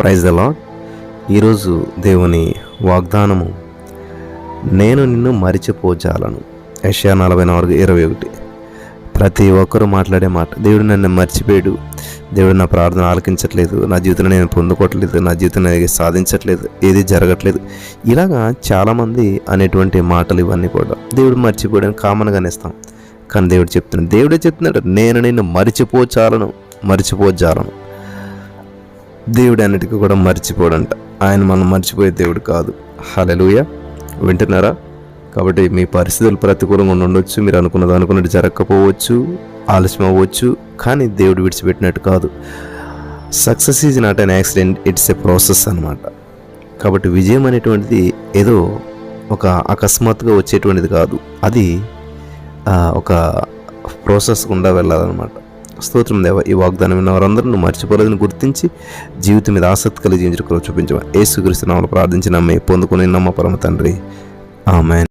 Praise the ఈరోజు దేవుని వాగ్దానము నేను నిన్ను మరిచిపోజాలను. ఏషియా నలభై నాలుగు ఇరవై ఒకటి. ప్రతి ఒక్కరూ మాట్లాడే మాట దేవుడు నన్ను మర్చిపోయాడు. దేవుడు నా ప్రార్థన ఆలకించట్లేదు. నా జీవితంలో నేను పొందుకోవట్లేదు. నా జీవితం సాధించట్లేదు. ఏది జరగట్లేదు. ఇలాగా చాలామంది అనేటువంటి మాటలు ఇవన్నీ కూడా దేవుడు మర్చిపోయాడని కామన్గా ఇస్తాం కానీ దేవుడు చెప్తున్నాడు దేవుడే చెప్తున్నాడు నేను నిన్ను మరిచిపోచాలను మరిచిపోజాలను. దేవుడు అన్నిటికీ కూడా మర్చిపోడంట. ఆయన మనం మర్చిపోయే దేవుడు కాదు. హలలుయ వింటున్నారా? కాబట్టి మీ పరిస్థితులు ప్రతికూలంగా ఉండొచ్చు మీరు అనుకున్నది అనుకున్నట్టు జరగకపోవచ్చు ఆలస్యం అవ్వచ్చు కానీ దేవుడు విడిచిపెట్టినట్టు కాదు. Success is not an accident it's a process అనమాట కాబట్టి విజయం అనేటువంటిది ఏదో ఒక అకస్మాత్తుగా వచ్చేటువంటిది కాదు. అది ఒక ప్రాసెస్ గుండా వెళ్ళాలన్నమాట. స్తోత్రం దేవ ఈ వాగ్దానం విన్న వారందరూ నువ్వు మర్చిపోలేదని గుర్తించి జీవితం మీద ఆసక్తి కలిగి జీవించుకోవడం చూపించమని ఏసుక్రీస్తు నామలు ప్రార్థించిన అమ్మాయి పొందుకుని నమ్మ పరమ తండ్రి. ఆమె